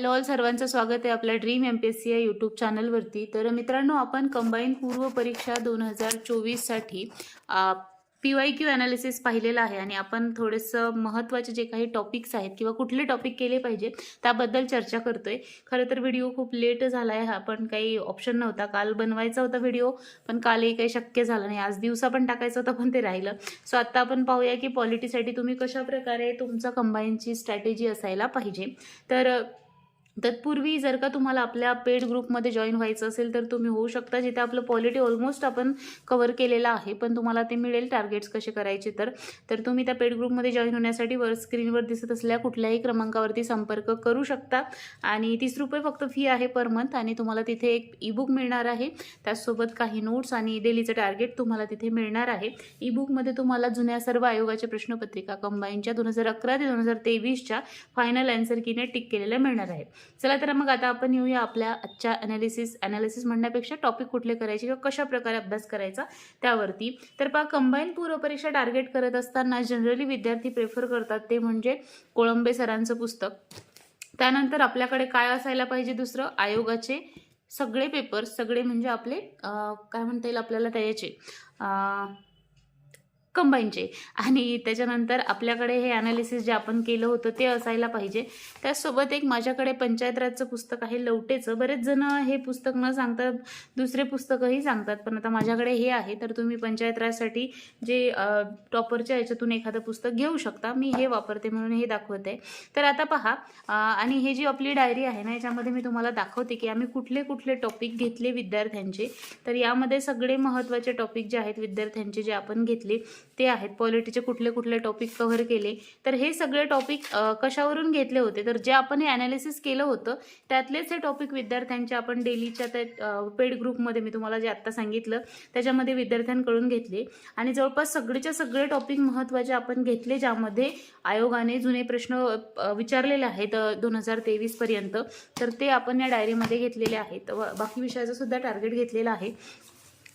Hello all सर्वांचं स्वागत आहे आपल्या dream M P S C या यूट्यूब चॅनलवरती तर मित्रांनो आपण कंबाईन पूर्व परीक्षा दोन हजार चोवीससाठी पी वाय क्यू ॲनालिसिस पाहिलेलं आहे आणि आपण थोडंसं महत्त्वाचे जे काही टॉपिक्स आहेत किंवा कुठले टॉपिक केले पाहिजे त्याबद्दल चर्चा करतोय. खरं तर व्हिडिओ खूप लेट झाला आहे हा पण काही ऑप्शन नव्हता. काल बनवायचा होता व्हिडिओ पण कालही काही शक्य झालं नाही. आज दिवसा पण टाकायचं होतं पण ते राहिलं. सो आत्ता आपण पाहूया की पॉलिटीसाठी तुम्ही कशा प्रकारे तुमचा कंबाईनची स्ट्रॅटेजी असायला पाहिजे. तर तत्पूर्वी जर का तुम्हाला आपल्या पेड ग्रुपमध्ये जॉईन व्हायचं असेल तर तुम्ही होऊ शकता जिथे आपलं पॉलिटी ऑलमोस्ट आपण कवर केलेलं आहे पण तुम्हाला ते मिळेल टार्गेट्स कसे करायचे तर. तर तुम्ही त्या पेड ग्रुपमध्ये जॉईन होण्यासाठी वर स्क्रीनवर दिसत असलेल्या कुठल्याही क्रमांकावरती संपर्क करू शकता. आणि तीस रुपये फक्त फी आहे पर मंथ आणि तुम्हाला तिथे एक ईबुक मिळणार आहे. त्याचसोबत काही नोट्स आणि डेलीचं टार्गेट तुम्हाला तिथे मिळणार आहे. ईबुकमध्ये तुम्हाला जुन्या सर्व आयोगाच्या प्रश्नपत्रिका कंबाईनच्या दोन हजार अकरा ते दोन हजार तेवीसच्या फायनल अँसर किने टिक केलेल्या मिळणार आहे चला तर मग आता आपण येऊया आपल्या आजच्या ॲनालिसिस ॲनालिसिस म्हणण्यापेक्षा टॉपिक कुठले करायचे किंवा कशा प्रकारे अभ्यास करायचा त्यावरती. तर पहा कंबाईन पूर्वपरीक्षा टार्गेट करत असताना जनरली विद्यार्थी प्रेफर करतात ते म्हणजे कोळंबे सरांचं पुस्तक. त्यानंतर आपल्याकडे काय असायला पाहिजे दुसरं? आयोगाचे सगळे पेपर सगळे म्हणजे आपले काय म्हणता येईल आपल्याला त्याचे? कंबाईनचे. आणि त्याच्यानंतर आपल्याकडे हे ॲनालिसिस जे आपण केलं होतं ते असायला पाहिजे. त्याचसोबत एक माझ्याकडे पंचायत राजचं पुस्तक आहे लवटेचं. बरेच जण हे पुस्तक न सांगतात दुसरे पुस्तकंही सांगतात. पण आता माझ्याकडे हे आहे तर तुम्ही पंचायत राजसाठी जे टॉपरच्या याच्यातून एखादं पुस्तक घेऊ शकता. मी हे वापरते म्हणून हे दाखवत. आहे तर आता पहा आणि हे जी आपली डायरी आहे ना याच्यामध्ये मी तुम्हाला दाखवते की आम्ही कुठले कुठले टॉपिक घेतले विद्यार्थ्यांचे. तर यामध्ये सगळे महत्त्वाचे टॉपिक जे आहेत विद्यार्थ्यांचे जे आपण घेतले. ते आहेत. पॉलिटीचे कुठले कुठले टॉपिक कव्हर केले. तर हे सगळे टॉपिक कशावरून घेतले होते? तर जे आपण हे ॲनालिसिस केलं होतं त्यातलेच हे टॉपिक विद्यार्थ्यांचे आपण डेलीच्या त्या पेड ग्रुपमध्ये मी तुम्हाला जे आत्ता सांगितलं त्याच्यामध्ये विद्यार्थ्यांकडून घेतले. आणि जवळपास सगळेच्या सगळे टॉपिक महत्त्वाचे आपण घेतले ज्यामध्ये आयोगाने जुने प्रश्न विचारलेले आहेत दोन हजार तेवीसपर्यंत तर ते आपण या डायरीमध्ये घेतलेले आहेत. व बाकी विषयाचं सुद्धा टार्गेट घेतलेलं आहे.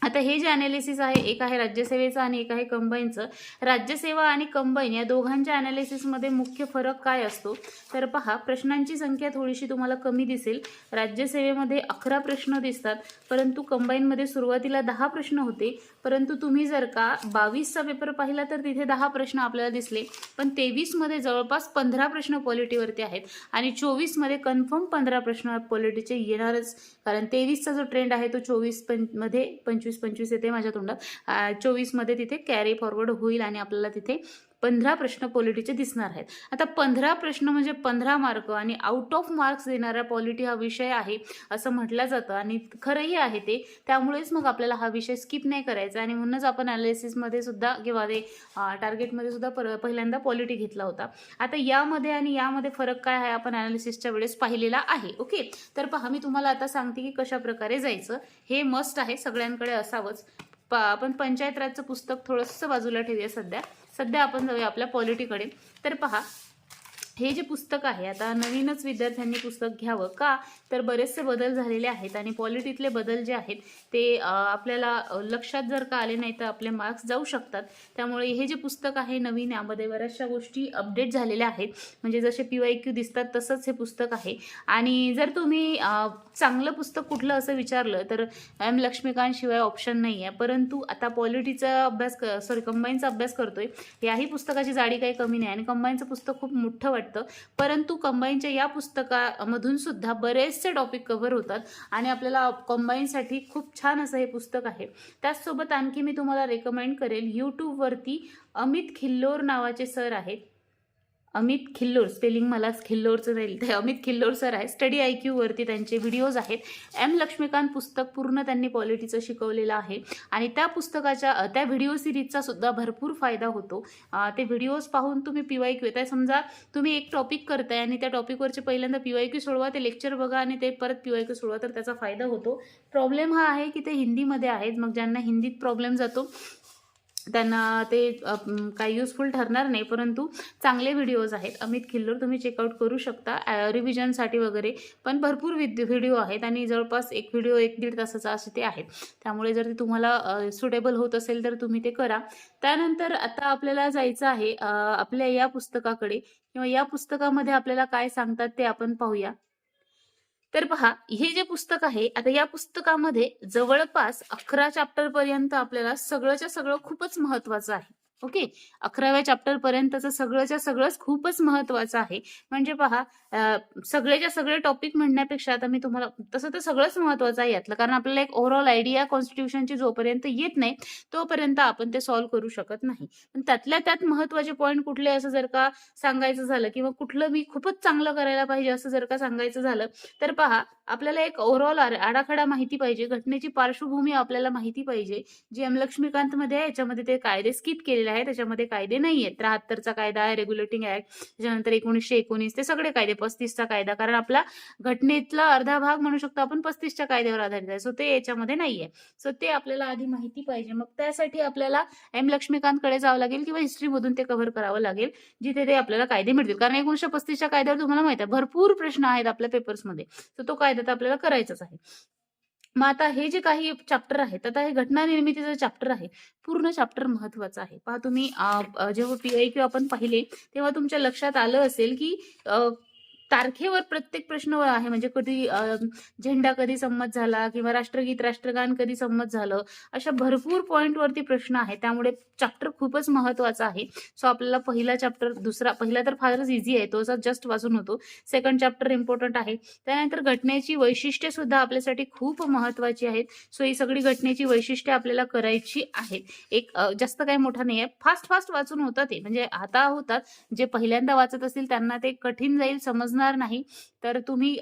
आता हे जे ॲनालिसिस आहे एक आहे राज्यसेवेचं आणि एक आहे कंबाईनचं राज्यसेवा आणि कंबाईन या दोघांच्या ॲनालिसिसमध्ये मुख्य फरक काय असतो? तर पहा प्रश्नांची संख्या थोडीशी तुम्हाला कमी दिसेल. राज्यसेवेमध्ये अकरा प्रश्न दिसतात परंतु कंबाईनमध्ये सुरुवातीला दहा प्रश्न होते. परंतु तुम्ही जर का बावीसचा पेपर पाहिला तर तिथे दहा प्रश्न आपल्याला दिसले. पण तेवीसमध्ये जवळपास पंधरा प्रश्न पॉलिटीवरती आहेत. आणि चोवीसमध्ये कन्फर्म पंधरा प्रश्न पॉलिटीचे येणारच. कारण तेवीसचा जो ट्रेंड आहे तो चोवीस पं मध्ये पंचवीस पंचवीस येते माझ्या तोंडात. चोवीसमध्ये तिथे कॅरी फॉरवर्ड होईल आणि आपल्याला तिथे पंधरा प्रश्न पॉलिटीचे दिसणार आहेत. आता पंधरा प्रश्न म्हणजे पंधरा मार्क आणि आउट ऑफ मार्क्स देणारा पॉलिटी हा विषय आहे असं म्हटलं जातं आणि खरंही आहे ते. त्यामुळेच मग आपल्याला हा विषय स्किप नाही करायचा आणि म्हणूनच आपण ॲनालिसिसमध्ये सुद्धा किंवा ते टार्गेटमध्ये सुद्धा पर पहिल्यांदा पॉलिटी घेतला होता. आता यामध्ये आणि यामध्ये फरक काय आहे आपण ॲनालिसिसच्या वेळेस पाहिलेला आहे ओके तर पहा मी तुम्हाला आता सांगते की कशा प्रकारे जायचं. हे मस्ट आहे सगळ्यांकडे असावंच. प आपण पंचायत राजचं पुस्तक थोडंसं बाजूला ठेवूया सध्या. सध्या आपण जाऊया आपल्या पॉलिटीकडे. तर पहा हे जे पुस्तक आहे आता नवीनच विद्यार्थ्यांनी पुस्तक घ्यावं का? तर बरेचसे बदल झालेले आहेत आणि पॉलिटीतले बदल जे आहेत ते आपल्याला लक्षात जर का आले नाही तर आपले मार्क्स जाऊ शकतात. त्यामुळे हे जे पुस्तक आहे नवीन यामध्ये बऱ्याचशा गोष्टी अपडेट झालेल्या आहेत. म्हणजे जसे पी वाय क्यू दिसतात तसंच हे पुस्तक आहे. आणि जर तुम्ही चांगलं पुस्तक कुठलं असं विचारलं तर एम लक्ष्मीकांत शिवाय ऑप्शन नाही आहे. परंतु आता पॉलिटीचा अभ्यास क सॉरी कंबाईनचा अभ्यास करतोय. याही पुस्तकाची जाडी काही कमी नाही. आणि कंबाईनचं पुस्तक खूप मोठं वाटतं. परंतु कंबाईनच्या या पुस्तकामधून सुद्धा बरेचसे टॉपिक कव्हर होतात आणि आपल्याला कंबाईनसाठी खूप छान असं हे पुस्तक आहे. त्याचसोबत आणखी मी तुम्हाला रेकमेंड करेल यूट्यूबवरती अमित खिल्लोर नावाचे सर आहेत. अमित खिल्लोर स्पेलिंग मला खिल्लोरचं जाईल ते अमित खिल्लोर सर आहे स्टडी आय क्यूवरती त्यांचे व्हिडिओज आहेत. एम लक्ष्मीकांत पुस्तक पूर्ण त्यांनी पॉलिटीचं शिकवलेलं आहे. आणि त्या पुस्तकाच्या त्या व्हिडिओ सिरीजचा सुद्धा भरपूर फायदा होतो. ते व्हिडिओज पाहून तुम्ही पी वाय क्यू आहे समजा तुम्ही एक टॉपिक करताय आणि त्या टॉपिकवरचे पहिल्यांदा पी वाय क्यू सोडवा ते लेक्चर बघा आणि ते परत पी वाय क्यू सोडवा तर त्याचा फायदा होतो. प्रॉब्लेम हा आहे की ते हिंदीमध्ये आहेत. मग ज्यांना हिंदीत प्रॉब्लेम जातो त्यांना ते काय काही युजफुल ठरणार नाही परंतु चांगले व्हिडिओज आहेत. अमित खिल्लोर तुम्ही चेकआउट करू शकता रिव्हिजनसाठी वगैरे. पण भरपूर विद व्हिडिओ आहेत आणि जवळपास एक व्हिडिओ एक दीड तासाचा असे ते आहेत. त्यामुळे जर ते तुम्हाला सुटेबल होत असेल तर तुम्ही ते करा. त्यानंतर आता आपल्याला जायचं आहे आपल्या या पुस्तकाकडे. किंवा या पुस्तकामध्ये आपल्याला काय सांगतात ते आपण पाहूया. तर पहा हे जे पुस्तक आहे आता या पुस्तकामध्ये जवळपास अकरा चॅप्टर पर्यंत आपल्याला सगळंच्या सगळं खूपच महत्वाचं आहे. ओके? अकराव्या चॅप्टर पर्यंतचं सगळंच्या सगळंच खूपच महत्वाचं आहे. म्हणजे पहा सगळेच्या सगळे टॉपिक म्हणण्यापेक्षा आता मी तुम्हाला तसं तर सगळंच महत्वाचं आहे यातलं. कारण आपल्याला एक ओव्हरऑल आयडिया कॉन्स्टिट्यूशनची जोपर्यंत येत नाही तोपर्यंत आपण ते सॉल्व्ह करू शकत नाही. पण त्यातल्या त्यात महत्त्वाचे पॉईंट कुठले असं जर का सांगायचं झालं किंवा कुठलं मी खूपच चांगलं करायला पाहिजे असं जर का सांगायचं झालं तर पहा आपल्याला एक ओव्हरऑल आराखडा माहिती पाहिजे. घटनेची पार्श्वभूमी आपल्याला माहिती पाहिजे. जी एम लक्ष्मीकांत मध्ये आहे याच्यामध्ये ते कायदे स्किप केलेले आहे त्याच्यामध्ये कायदे नाही आहेत. त्र्याहत्तरचा कायदा आहे रेग्युलेटिंग ऍक्ट त्याच्यानंतर एकोणीसशे एकोणीस ते सगळे कायदे पस्तीसचा कायदा. कारण आपला घटनेतला अर्धा भाग म्हणू शकतो आपण पस्तीसच्या कायद्यावर आधारित आहे. सो ते याच्यामध्ये नाहीये सो ते आपल्याला आधी माहिती पाहिजे. मग त्यासाठी आपल्याला एम लक्ष्मीकांतकडे जावं लागेल किंवा हिस्ट्रीमधून ते कव्हर करावं लागेल जिथे ते आपल्याला कायदे मिळतील. कारण एकोणीसशे पस्तीसच्या कायद्यावर तुम्हाला माहिती आहे भरपूर प्रश्न आहेत आपल्या पेपर्समध्ये तर तो कायदा तर आपल्याला करायचाच आहे. मग आता हे जे काही चॅप्टर आहेत आता हे घटना निर्मितीचं चॅप्टर आहे पूर्ण चॅप्टर महत्वाचं आहे. पहा तुम्ही जेव्हा पी आय क्यू आपण पाहिले तेव्हा तुमच्या लक्षात आलं असेल की तारखेवर प्रत्येक प्रश्न आहे. म्हणजे कधी झेंडा कधी संमत झाला किंवा राष्ट्रगीत राष्ट्रगान कधी संमत झालं अशा भरपूर पॉईंटवरती प्रश्न आहे त्यामुळे चॅप्टर खूपच महत्त्वाचा आहे. सो आपल्याला पहिला चॅप्टर दुसरा पहिला तर फारच इझी आहे. तो जस्ट वाचून होतो. सेकंड चॅप्टर इम्पॉर्टंट आहे. त्यानंतर घटनेची वैशिष्ट्ये सुद्धा आपल्यासाठी खूप महत्वाची आहेत. सो ही सगळी घटनेची वैशिष्ट्ये आपल्याला करायची आहेत. एक जास्त काही मोठा नाही आहे. फास्ट फास्ट वाचून होतं ते म्हणजे आता होतात. जे पहिल्यांदा वाचत असतील त्यांना ते कठीण जाईल समज समजणार नाही. तर तुम्ही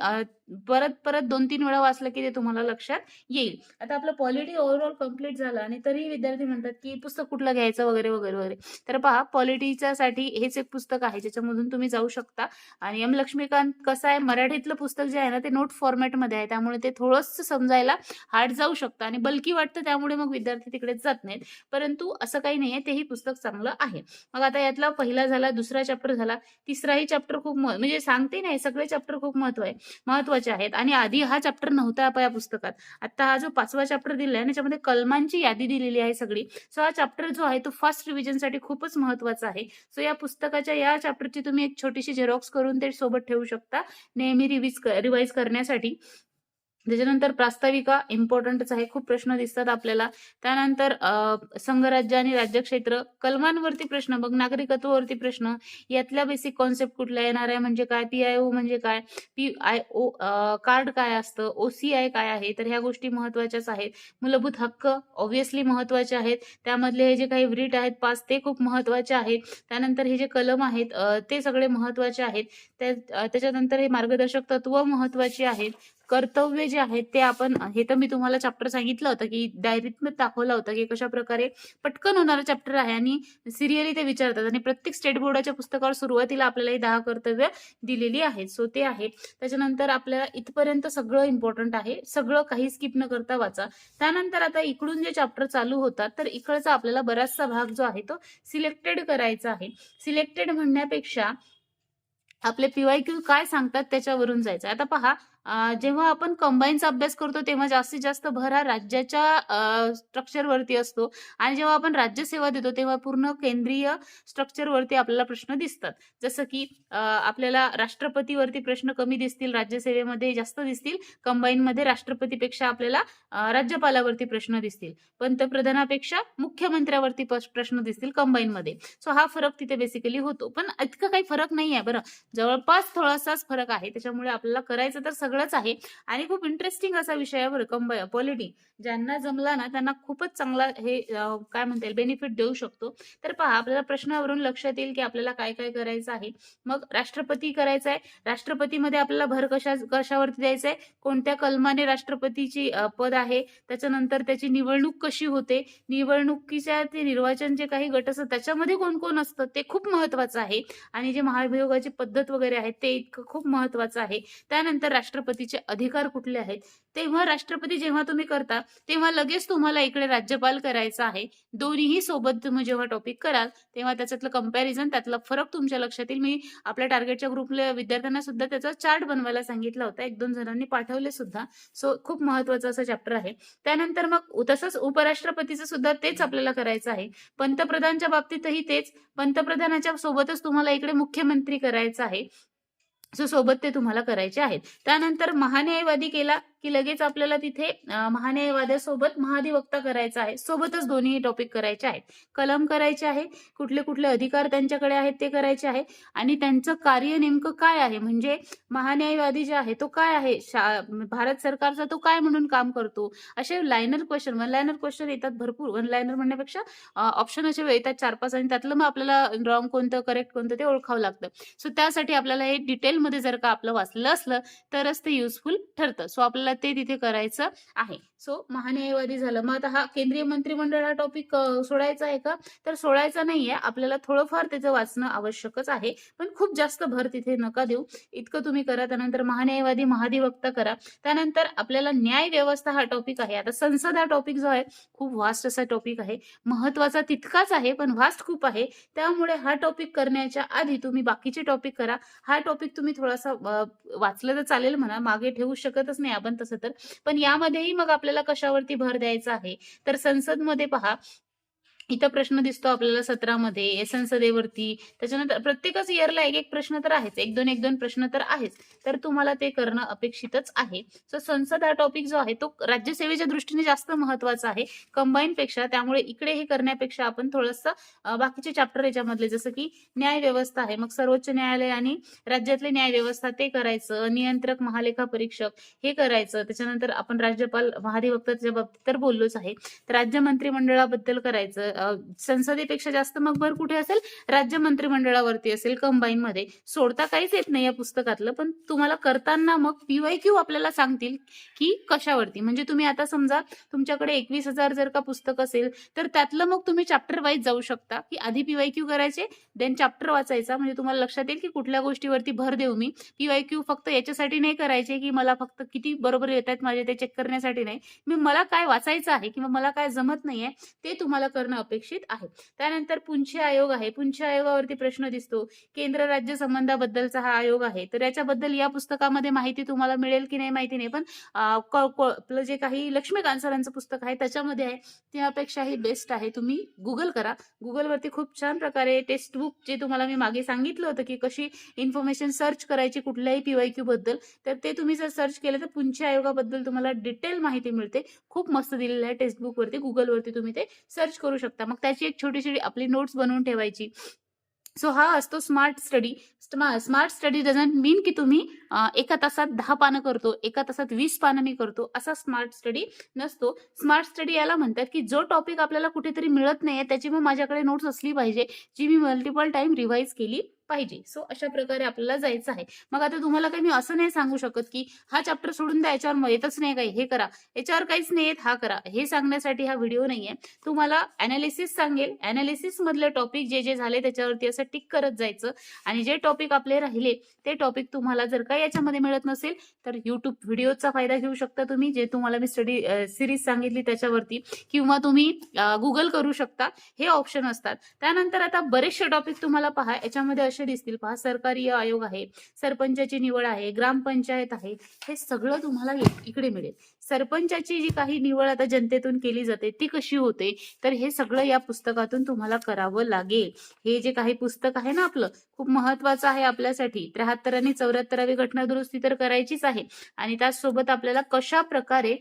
परत परत दोन तीन वेळा वाचलं की ते तुम्हाला लक्षात येईल. आता आपलं पॉलिटी ओव्हरऑल कंप्लीट झालं आणि तरीही विद्यार्थी म्हणतात की पुस्तक कुठलं घ्यायचं वगैरे वगैरे वगैरे. तर पहा पॉलिटीच्या साठी हेच एक पुस्तक आहे ज्याच्यामधून तुम्ही जाऊ शकता. आणि एम. लक्ष्मीकांत कसं आहे मराठीतलं पुस्तक जे आहे ना ते नोट फॉर्मॅटमध्ये आहे. त्यामुळे ते थोडंसं समजायला हार्ड जाऊ शकतं आणि बल्की वाटतं त्यामुळे मग विद्यार्थी तिकडे जात नाहीत. परंतु असं काही नाहीये तेही पुस्तक चांगलं आहे. मग आता यातला पहिला झाला दुसरा चॅप्टर झाला. तिसराही चॅप्टर खूप म्हणजे सांगते नाही सगळे चॅप्टर खूप महत्त्व आहे महत्त्वाचे आहेत. आणि आधी हा चॅप्टर नव्हता आप- या पुस्तकात. आता हा जो पाचवा चॅप्टर दिला आहे त्याच्यामध्ये कलमांची यादी दिलेली आहे सगळी. सो हा चॅप्टर जो आहे तो फर्स्ट रिव्हिजनसाठी खूपच महत्त्वाचा आहे. सो या पुस्तकाच्या या चॅप्टरची तुम्ही एक छोटीशी झेरॉक्स करून ते सोबत ठेवू शकता. नेहमी रिव्हिज रिवाईज करण्यासाठी. त्याच्यानंतर प्रास्ताविका इम्पॉर्टंटच आहे. खूप प्रश्न दिसतात आपल्याला. त्यानंतर संघराज्य आणि राज्यक्षेत्र कलमांवरती प्रश्न मग नागरिकत्वावरती प्रश्न. यातल्या बेसिक कॉन्सेप्ट कुठल्या येणार आहे? म्हणजे काय? पी आय ओ म्हणजे काय? पी आय ओ कार्ड काय असतं? ओ सी आय काय आहे? तर ह्या गोष्टी महत्वाच्याच आहेत. मूलभूत हक्क ऑब्व्हियसली महत्त्वाचे आहेत. त्यामधले हे जे काही व्रीट आहेत पाच ते खूप महत्त्वाचे आहेत. त्यानंतर हे जे कलम आहेत ते सगळे महत्त्वाचे आहेत. त्याच्यानंतर हे मार्गदर्शक तत्व महत्वाची आहेत. कर्तव्य जे आहेत ते आपण हे तर मी तुम्हाला चॅप्टर सांगितलं होतं की डायरीत दाखवलं होतं की कशा प्रकारे पटकन होणारं चॅप्टर आहे आणि सिरियली ते विचारतात आणि प्रत्येक स्टेट बोर्डाच्या पुस्तकावर सुरुवातीला आपल्याला ही दहा कर्तव्य दिलेली आहेत. सो ते आहे. त्याच्यानंतर आपल्याला इथपर्यंत सगळं इम्पॉर्टंट आहे. सगळं काही स्किप न करता वाचा. त्यानंतर आता इकडून जे चॅप्टर चालू होतात तर इकडचा आपल्याला बराचसा भाग जो आहे तो सिलेक्टेड करायचा आहे. सिलेक्टेड म्हणण्यापेक्षा आपले पीवाय क्यू काय सांगतात त्याच्यावरून जायचं आता पहा जेव्हा आपण कंबाईनचा अभ्यास करतो तेव्हा जास्तीत जास्त भर हा राज्याच्या स्ट्रक्चरवरती असतो. आणि जेव्हा आपण राज्यसेवा देतो तेव्हा पूर्ण केंद्रीय स्ट्रक्चरवरती आपल्याला प्रश्न दिसतात. जसं की आपल्याला राष्ट्रपतीवरती प्रश्न कमी दिसतील राज्यसेवेमध्ये जास्त दिसतील कंबाईनमध्ये राष्ट्रपतीपेक्षा आपल्याला राज्यपालावरती प्रश्न दिसतील. पंतप्रधानापेक्षा मुख्यमंत्र्यावरती प्रश्न दिसतील कंबाईनमध्ये सो हा फरक तिथे बेसिकली होतो. पण इतका काही फरक नाही आहे बरं. जवळपास थोडासाच फरक आहे. त्याच्यामुळे आपल्याला करायचं तर सगळंच आहे. आणि खूप इंटरेस्टिंग असा विषय आहे बरं कंबाय पॉलिटी. ज्यांना जमला ना त्यांना खूपच चांगला हे काय म्हणता येईल बेनिफिट देऊ शकतो. तर पहा आपल्याला प्रश्नावरून लक्षात येईल की आपल्याला काय काय करायचं आहे. मग राष्ट्रपती करायचं आहे. राष्ट्रपतीमध्ये आपल्याला भर कशा कशावरती द्यायचं आहे? कोणत्या कलमाने राष्ट्रपतीची पद आहे? त्याच्यानंतर त्याची निवडणूक कशी होते? निवडणुकीच्या ते निर्वाचन जे काही गट असतात त्याच्यामध्ये कोण कोण असतं? ते खूप महत्वाचं आहे. आणि जे महाभियोगाची पद्धत वगैरे आहे ते इतकं खूप महत्वाचं आहे. त्यानंतर राष्ट्रपतीचे अधिकार कुठले आहेत? तेव्हा राष्ट्रपती जेव्हा तुम्ही करता तेव्हा लगेच तुम्हाला इकडे राज्यपाल करायचं आहे. दोन्हीही सोबत तुम्ही जेव्हा टॉपिक कराल तेव्हा त्याच्यातलं कंपॅरिझन त्यातला फरक तुमच्या लक्षात येईल मी आपल्या टार्गेटच्या ग्रुपला विद्यार्थ्यांना सुद्धा त्याचा चार्ट बनवायला सांगितला होता. एक दोन जणांनी पाठवले सुद्धा. सो खूप महत्वाचं असं चॅप्टर आहे. त्यानंतर मग तसंच उपराष्ट्रपतीचं सुद्धा तेच आपल्याला करायचं आहे. पंतप्रधानच्या बाबतीतही तेच. पंतप्रधानाच्या सोबतच तुम्हाला इकडे मुख्यमंत्री करायचं आहे. सो सोबत ते तुम्हाला करायचे आहेत. त्यानंतर महान्यायवादी केला. की लगेच आपल्याला तिथे महान्यायवाद्यासोबत महाधिवक्ता करायचा आहे. सोबतच दोन्ही टॉपिक करायचे आहेत. कलम करायचे आहे कुठले कुठले अधिकार त्यांच्याकडे आहेत ते करायचे आहे. आणि त्यांचं कार्य नेमकं काय आहे? म्हणजे महान्यायवादी जे आहे तो काय आहे? भारत सरकारचा तो काय म्हणून काम करतो? असे liner question one liner question येतात भरपूर. वन लायनर म्हणण्यापेक्षा ऑप्शन असे येतात चार पाच आणि त्यातलं मग आपल्याला रॉंग कोणतं करेक्ट कोणतं ते ओळखावं लागतं. सो त्यासाठी आपल्याला हे डिटेलमध्ये जर का आपलं वाचलं असलं तरच ते युजफुल ठरतं. सो आपल्याला ते तिथे करायचं आहे. सो महान्यायवादी झालं. मग आता हा केंद्रीय मंत्रिमंडळ हा टॉपिक सोडायचा आहे का? तर सोडायचा नाहीये. आपल्याला थोडंफार त्याचं वाचणं आवश्यकच आहे. पण खूप जास्त भर तिथे नका देऊ. इतकं तुम्ही करा. त्यानंतर महान्यायवादी महाधिवक्ता करा. त्यानंतर आपल्याला न्याय व्यवस्था हा टॉपिक आहे. आता संसद हा टॉपिक जो आहे खूप वास्ट असा टॉपिक आहे. महत्त्वाचा तितकाच आहे पण वास्ट खूप आहे. त्यामुळे हा टॉपिक करण्याच्या आधी तुम्ही बाकीचे टॉपिक करा. हा टॉपिक तुम्ही थोडासा वाचलं तर चालेल म्हणा. मागे ठेवू शकतच नाही आपण. तसं तर. पण यामध्येही मग आपल्याला कशावरती भर द्यायचा आहे? तर संसदमध्ये पहा इथं प्रश्न दिसतो आपल्याला सतरामध्ये संसदेवरती त्याच्यानंतर प्रत्येकच इयरला एक एक प्रश्न तर आहेच. एक दोन एक दोन प्रश्न तर आहेच. तर तुम्हाला ते करणं अपेक्षितच आहे. सो संसद हा टॉपिक जो आहे तो राज्यसेवेच्या दृष्टीने जास्त महत्त्वाचा आहे. कंबाईन पेक्षा त्यामुळे इकडे हे करण्यापेक्षा आपण थोडंसं बाकीचे चॅप्टर याच्यामधले जसं की न्याय व्यवस्था आहे. मग सर्वोच्च न्यायालय आणि राज्यातले न्याय व्यवस्था ते करायचं. नियंत्रक महालेखा परीक्षक हे करायचं. त्याच्यानंतर आपण राज्यपाल महाधिवक्ताच्या बाबतीत तर बोललोच आहे. तर राज्य मंत्रिमंडळाबद्दल करायचं. संसदेपेक्षा जास्त मग भर कुठे असेल? राज्य मंत्रिमंडळावरती असेल कंबाईन मध्ये सोडता काहीच येत नाही या पुस्तकातलं पण तुम्हाला करताना मग पीवाय क्यू आपल्याला सांगतील की कशावरती. म्हणजे तुम्ही आता समजा तुमच्याकडे एकवीस हजार जर का पुस्तक असेल तर त्यातलं मग तुम्ही चॅप्टर वाईज जाऊ शकता. की आधी पीवाय क्यू करायचे देन चॅप्टर वाचायचा. म्हणजे तुम्हाला लक्षात येईल की कुठल्या गोष्टीवरती भर देऊ मी. पीवाय क्यू फक्त याच्यासाठी नाही करायचे की मला फक्त किती बरोबर येत आहेत माझे ते चेक करण्यासाठी नाही. मी मला काय वाचायचं आहे किंवा मला काय जमत नाहीये ते तुम्हाला करणं अपेक्षित आहे. त्यानंतर पुंछे आयोग आहे. पुंछे आयोगावरती प्रश्न दिसतो केंद्र राज्य संबंधाबद्दलचा हा आयोग आहे. तर याच्याबद्दल या पुस्तकामध्ये माहिती तुम्हाला मिळेल की नाही माहिती नाही पण आपलं जे काही लक्ष्मीकांत सरांचं पुस्तक आहे त्याच्यामध्ये आहे. त्यापेक्षाही बेस्ट आहे. तुम्ही गुगल करा. गुगलवरती खूप छान प्रकारे टेक्स्ट बुक जे तुम्हाला मी मागे सांगितलं होतं की कशी इन्फॉर्मेशन सर्च करायची कुठल्याही पीवायक्यू बद्दल तर ते तुम्ही जर सर्च केलं तर पुंछे आयोगाबद्दल तुम्हाला डिटेल माहिती मिळते. खूप मस्त दिलेलं आहे टेक्स्ट बुकवरती गुगलवरती तुम्ही ते सर्च करू शकता. मग त्याची एक छोटीशी आपली नोट्स बनवून ठेवायची. सो हा असतो smart study smart study doesn't mean की तुम्ही एका तासात दहा पानं करतो एका तासात वीस पानं मी करतो. असा स्मार्ट स्टडी नसतो. स्मार्ट स्टडी याला म्हणतात की जो टॉपिक आपल्याला कुठेतरी मिळत नाहीये त्याची मग माझ्याकडे नोट्स असली पाहिजे जी मी मल्टिपल टाइम रिव्हाइज केली. पाहिजे. सो अशा प्रकारे आपल्याला जायचं आहे. मग आता तुम्हाला काही मी असं नाही सांगू शकत की हा चॅप्टर सोडून द्या याच्यावर येतच नाही काही. हे करा. याच्यावर काहीच नाही येत हा करा. हे सांगण्यासाठी हा व्हिडिओ नाहीये. तुम्हाला अनालिसिस सांगेल. अनालिसिस मधले टॉपिक जे जे झाले त्याच्यावरती असं टिक करत जायचं. आणि जे टॉपिक आपले राहिले ते टॉपिक तुम्हाला जर काही याच्यामध्ये मिळत नसेल तर युट्यूब व्हिडिओचा फायदा घेऊ शकता तुम्ही जे तुम्हाला मी स्टडी सिरीज सांगितली त्याच्यावरती. किंवा तुम्ही गुगल करू शकता. हे ऑप्शन असतात. त्यानंतर आता बरेचसे टॉपिक तुम्हाला पहा. याच्यामध्ये असे दिसतील पहा सरकारी आयोग आहे सरपंचाची निवड आहे ग्रामपंचायत आहे हे सगळं तुम्हाला इकडे मिळेल. सरपंचाची जी काही निवड आता जनतेतून केली जाते ती कशी होते? तर हे सगळं या पुस्तकातून तुम्हाला करावं लागेल. हे जे काही पुस्तक आहे ना आपलं खूप महत्वाचं आहे आपल्यासाठी. त्र्याहत्तर आणि चौऱ्याहत्तरावी घटना दुरुस्ती तर करायचीच आहे. आणि त्याचसोबत आपल्याला कशा प्रकारे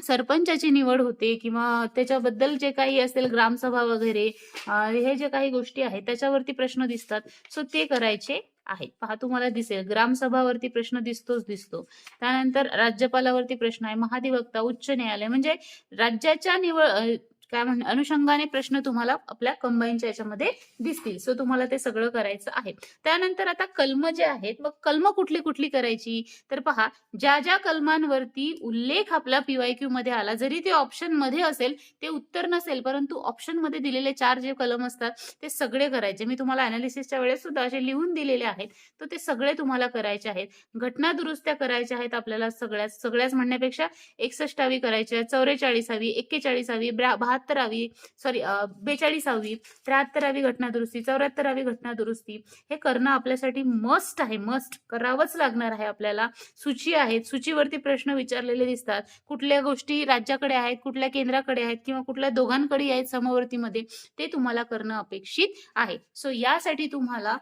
सरपंचाची निवड होते किंवा त्याच्याबद्दल जे काही असेल ग्रामसभा वगैरे हे जे काही गोष्टी आहेत त्याच्यावरती प्रश्न दिसतात. सो ते करायचे आहेत. पहा तुम्हाला दिसेल. ग्रामसभावरती प्रश्न दिसतोच दिसतो. त्यानंतर राज्यपालावरती प्रश्न आहे. महाधिवक्ता उच्च न्यायालय. म्हणजे राज्याच्या निवड काय म्हण अनुषंगाने प्रश्न तुम्हाला आपल्या कंबाईनच्या याच्यामध्ये दिसतील. सो तुम्हाला ते सगळं करायचं आहे. त्यानंतर आता कलम जे आहेत मग कलम कुठली कुठली करायची? तर पहा ज्या ज्या कलमांवरती उल्लेख आपला पीवाय क्यू मध्ये आला जरी ते ऑप्शनमध्ये असेल ते उत्तर नसेल परंतु ऑप्शनमध्ये दिलेले चार जे कलम असतात ते सगळे करायचे. मी तुम्हाला अनालिसिसच्या वेळेस सुद्धा असे लिहून दिलेले आहेत. तर ते सगळे तुम्हाला करायचे आहेत. घटना दुरुस्त्या करायच्या आहेत आपल्याला सगळ्याच सगळ्याच म्हणण्यापेक्षा एकसष्टावी करायच्या चौवेचाळीसावी एक्केचाळीसावी ब्रा- बहात्तरावी सॉरी बेचाळीसावी त्र्याहत्तरावी घटना दुरुस्ती चौऱ्याहत्तरावी घटना दुरुस्ती हे करणं आपल्यासाठी मस्ट आहे मस्ट करावंच लागणार आहे आपल्याला. सूची आहेत. सूचीवरती प्रश्न विचारलेले दिसतात. कुठल्या गोष्टी राज्याकडे आहेत कुठल्या केंद्राकडे आहेत किंवा कुठल्या दोघांकडे आहेत समवर्तीमध्ये ते तुम्हाला करणं अपेक्षित आहे. सो यासाठी तुम्हाला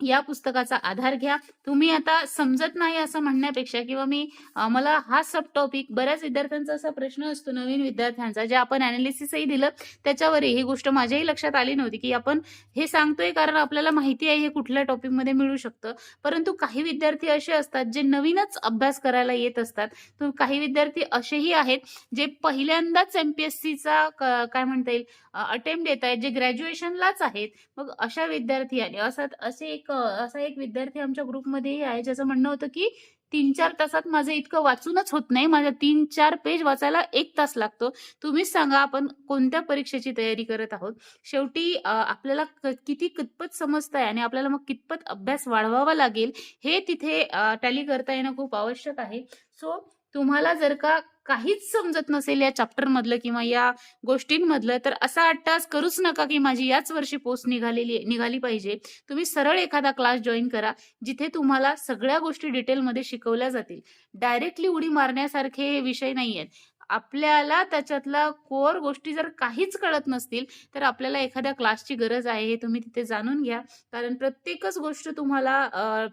या पुस्तकाचा आधार घ्या. तुम्ही आता समजत नाही असं म्हणण्यापेक्षा किंवा मी मला हा सब टॉपिक बऱ्याच विद्यार्थ्यांचा असा प्रश्न असतो नवीन विद्यार्थ्यांचा जे आपण अनालिसिसही दिलं त्याच्यावरही ही गोष्ट माझ्याही लक्षात आली नव्हती की आपण हे सांगतोय कारण आपल्याला माहिती आहे हे कुठल्या टॉपिकमध्ये मिळू शकतं. परंतु काही विद्यार्थी असे असतात जे नवीनच अभ्यास करायला येत असतात. तर काही विद्यार्थी असेही आहेत जे पहिल्यांदाच एमपीएससीचा काय म्हणता येईल अटेम्प्ट देत आहेत जे ग्रॅज्युएशनलाच आहेत. मग अशा विद्यार्थी आणि असं असे एक असा एक विद्यार्थी आमच्या ग्रुपमध्येही आहे ज्याचं म्हणणं होतं की तीन चार तासात माझं इतकं वाचूनच होत नाही. माझ्या तीन चार पेज वाचायला एक तास लागतो. तुम्हीच सांगा आपण कोणत्या परीक्षेची तयारी करत आहोत? शेवटी आपल्याला क- किती कितपत समजत आहे आणि आपल्याला मग कितपत अभ्यास वाढवावा लागेल हे तिथे टॅली करता येणं खूप आवश्यक आहे. सो तुम्हाला जर का काहीच समजत नसेल या चॅप्टर मधलं किंवा या गोष्टींमधलं तर असा अट्टास करूच नका की माझी याच वर्षी पोस्ट निघालेली निघाली पाहिजे. तुम्ही सरळ एखादा क्लास जॉईन करा जिथे तुम्हाला सगळ्या गोष्टी डिटेलमध्ये शिकवल्या जातील. डायरेक्टली उडी मारण्यासारखे हे विषय नाही आहेत आपल्याला त्याच्यातला कोर गोष्टी जर काहीच कळत नसतील तर आपल्याला एखाद्या क्लासची गरज आहे हे तुम्ही तिथे जाणून घ्या. कारण प्रत्येकच गोष्ट तुम्हाला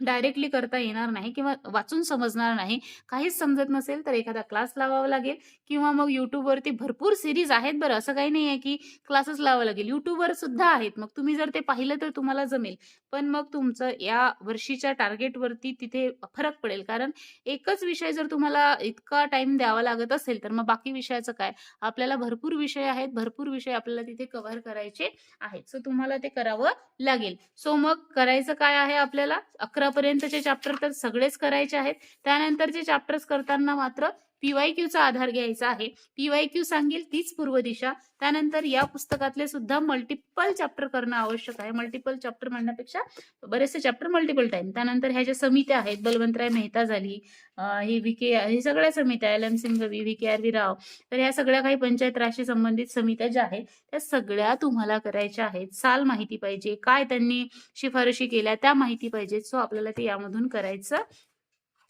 डायरेक्टली करता येणार नाही किंवा वाचून समजणार नाही. काहीच समजत नसेल तर एखादा क्लास लावावा लागेल किंवा मग युट्यूबवरती भरपूर सिरीज आहेत बरं. असं काही नाही आहे की क्लासेस लावावं लागेल. युट्यूबवर सुद्धा आहेत. मग तुम्ही जर ते पाहिलं तर तुम्हाला जमेल. पण मग तुमचं या वर्षीच्या टार्गेटवरती तिथे फरक पडेल. कारण एकच विषय जर तुम्हाला इतका टाइम द्यावा लागत असेल तर मग बाकी विषयाचं काय? आपल्याला भरपूर विषय आहेत. भरपूर विषय आपल्याला तिथे कव्हर करायचे आहेत. सो तुम्हाला ते करावं लागेल. सो मग करायचं काय आहे आपल्याला? अकरा पर्यंतचे चॅप्टर तर सगळेच करायचे आहेत. त्यानंतरचे चॅप्टर्स करताना मात्र पीवाय क्यूचा आधार घ्यायचा आहे. पीवाय क्यू सांगेल तीच पूर्व दिशा त्यानंतर या पुस्तकातले सुद्धा मल्टिपल चॅप्टर करणं आवश्यक आहे. मल्टिपल चॅप्टर म्हणण्यापेक्षा बरेचसे चॅप्टर मल्टिपल टाइम त्यानंतर ह्या ज्या समित्या आहेत बलवंतराय मेहता झाली ही व्ही के ही सगळ्या समित्या L M Singhvi V K R V Rao तर ह्या सगळ्या काही पंचायत राजशी संबंधित समित्या ज्या आहेत त्या सगळ्या तुम्हाला करायच्या आहेत. साल माहिती पाहिजे काय त्यांनी शिफारशी केल्या त्या माहिती पाहिजेत. सो आपल्याला ते यामधून करायचं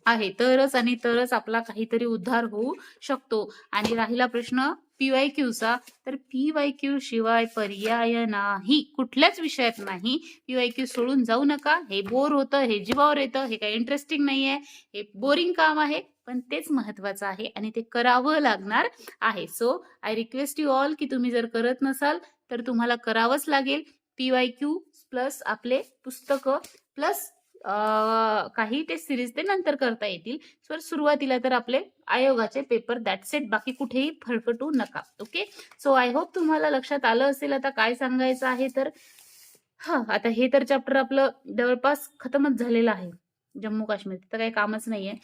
आहे. तरच आणि तरच आपला काहीतरी उद्धार होऊ शकतो. आणि राहिला प्रश्न पीवाय क्यूचा. तर पीवाय क्यू शिवाय पर्याय नाही. कुठल्याच विषयात नाही. पीवाय क्यू सोडून जाऊ नका. हे बोर होतं हे जीवावर येतं हे काही इंटरेस्टिंग नाहीये. हे बोरिंग काम आहे पण तेच महत्वाचं आहे आणि ते करावं लागणार आहे. So I request you all की तुम्ही जर करत नसाल तर तुम्हाला करावंच लागेल. पीवाय क्यू प्लस आपले पुस्तकं प्लस काही ते सिरीज ते नंतर करता येतील. सर सुरुवातीला तर आपले आयोगाचे पेपर दॅट सेट बाकी कुठेही फळफटू नका. ओके सो आय होप तुम्हाला लक्षात आलं असेल आता काय सांगायचं आहे तर. हा आता हे तर चॅप्टर आपलं जवळपास खतमच झालेलं आहे. जम्मू काश्मीर तर काही कामच नाहीये.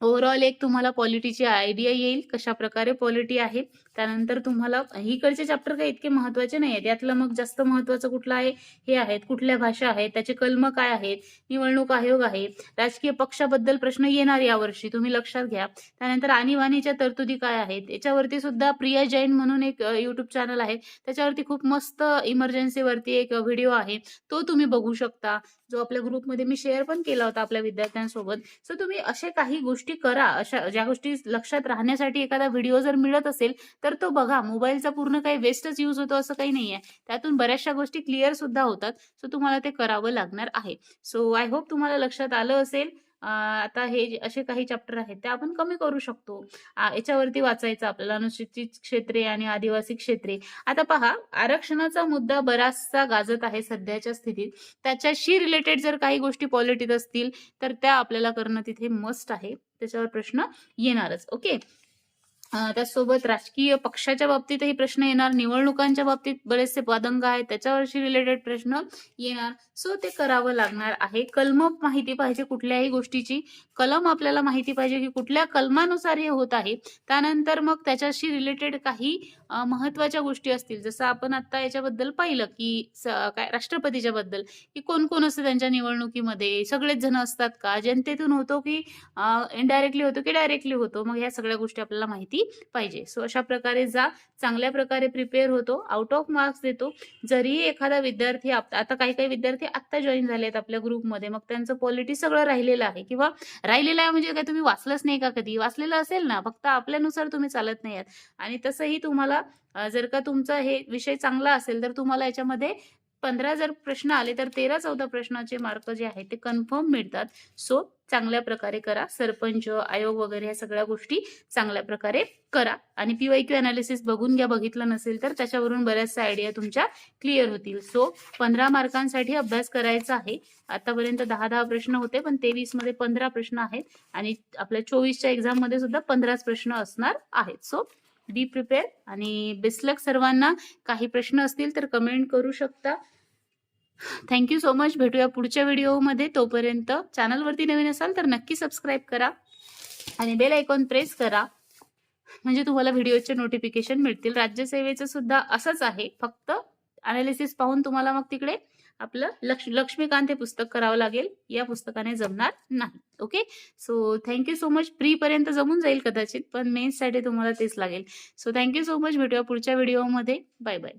ओव्हरऑल एक तुम्हाला पॉलिटीची आयडिया येईल कशा प्रकारे पॉलिटी आहे त्यानंतर तुम्हाला इकडचे चॅप्टर काही इतके महत्त्वाचे नाही आहेत यातलं मग जास्त महत्वाचं कुठलं आहे हे आहेत कुठल्या भाषा आहेत त्याचे कलम काय आहेत निवडणूक आयोग आहे राजकीय पक्षाबद्दल प्रश्न येणार यावर्षी तुम्ही लक्षात घ्या. त्यानंतर आणीबाणीच्या तरतुदी काय आहेत याच्यावरती सुद्धा प्रिया जैन म्हणून एक युट्यूब चॅनल आहे. त्याच्यावरती खूप मस्त इमर्जन्सीवरती एक व्हिडिओ आहे. तो तुम्ही बघू शकता. जो आपल्या ग्रुपमध्ये मी शेअर पण केला होता आपल्या विद्यार्थ्यांसोबत. सो तुम्ही असे काही गोष्टी करा अशा ज्या गोष्टी लक्षात राहण्यासाठी एखादा व्हिडिओ जर मिळत असेल तर तो बघा. मोबाईलचा पूर्ण काही वेस्टच यूज होतो असं काही नाहीये. त्यातून बऱ्याचशा गोष्टी क्लिअर सुद्धा होतात. सो तुम्हाला ते करावं लागणार आहे. सो आय होप तुम्हाला लक्षात आलं असेल. आता हे जे असे काही चॅप्टर आहेत ते आपण कमी करू शकतो. याच्यावरती वाचायचं आपल्याला अनुसूचित क्षेत्रे आणि आदिवासी क्षेत्रे. आता पहा आरक्षणाचा मुद्दा बराचसा गाजत आहे सध्याच्या स्थितीत. त्याच्याशी रिलेटेड जर काही गोष्टी पॉलिटिक असतील तर त्या आपल्याला करणं तिथे मस्ट आहे. त्याच्यावर प्रश्न येणारच. ओके त्याचसोबत राजकीय पक्षाच्या बाबतीतही प्रश्न येणार. निवडणुकांच्या बाबतीत बरेचसे पदंग आहेत. त्याच्यावरशी रिलेटेड प्रश्न येणार. सो ते करावं लागणार आहे. कलम माहिती पाहिजे कुठल्याही गोष्टीची. कलम आपल्याला माहिती पाहिजे की कुठल्या कलमानुसार हे होत आहे. त्यानंतर मग त्याच्याशी रिलेटेड काही महत्त्वाच्या गोष्टी असतील. जसं आपण आता याच्याबद्दल पाहिलं की काय राष्ट्रपतीच्या बद्दल. की कोण कोण असतं त्यांच्या निवडणुकीमध्ये? सगळेच जण असतात का? जनतेतून होतो की इनडायरेक्टली होतो की डायरेक्टली होतो? मग ह्या सगळ्या गोष्टी आपल्याला माहिती पाहिजे. सो अशा प्रकारे जा चांगल्या प्रकारे प्रिपेअर होतो आउट ऑफ मार्क्स देतो. जरी एखादा विद्यार्थी आता काही काही विद्यार्थी आत्ता जॉईन झाले आहेत आपल्या ग्रुपमध्ये मग त्यांचं पॉलिटी सगळं राहिलेलं आहे. किंवा राहिलेलं आहे म्हणजे काय तुम्ही वाचलंच नाही का कधी? वाचलेलं असेल ना फक्त आपल्यानुसार तुम्ही चालत नाही आहात. आणि तसंही तुम्हाला जर का तुमचा हे विषय चांगला असेल तर तुम्हाला याच्यामध्ये पंधरा जर प्रश्न आले तर तेरा चौदा प्रश्नाचे मार्क जे आहेत ते कन्फर्म मिळतात. सो चांगल्या प्रकारे करा. सरपंच आयोग वगैरे ह्या सगळ्या गोष्टी चांगल्या प्रकारे करा. आणि पीवाय क्यू अनालिसिस बघून घ्या. बघितलं नसेल तर त्याच्यावरून बऱ्याचशा आयडिया तुमच्या क्लिअर होतील. सो पंधरा मार्कांसाठी अभ्यास करायचा आहे. आतापर्यंत दहा दहा प्रश्न होते पण तेवीसमध्ये पंधरा प्रश्न आहेत. आणि आपल्या चोवीसच्या एक्झाममध्ये सुद्धा पंधराच प्रश्न असणार आहेत. सो बी प्रिपेअर आणि बेस्टलक सर्वांना. काही प्रश्न असतील तर कमेंट करू शकता. थँक्यू सो मच भेटूया पुढच्या व्हिडिओमध्ये तोपर्यंत चॅनलवरती नवीन असाल तर नक्की सबस्क्राईब करा. आणि बेल आयकॉन प्रेस करा. म्हणजे तुम्हाला व्हिडिओचे नोटिफिकेशन मिळतील. राज्यसेवेचं सुद्धा असंच आहे. फक्त अनालिसिस पाहून तुम्हाला मग तिकडे आपलं लक्ष लक्ष्मीकांत हे पुस्तक करावं लागेल. या पुस्तकाने जमणार नाही. Okay so thank you so much प्रीपर्यंत जमून जाईल कदाचित पण मेन्ससाठी तुम्हाला तेच लागेल. सो थँक्यू सो मच भेटूया पुढच्या व्हिडिओमध्ये बाय बाय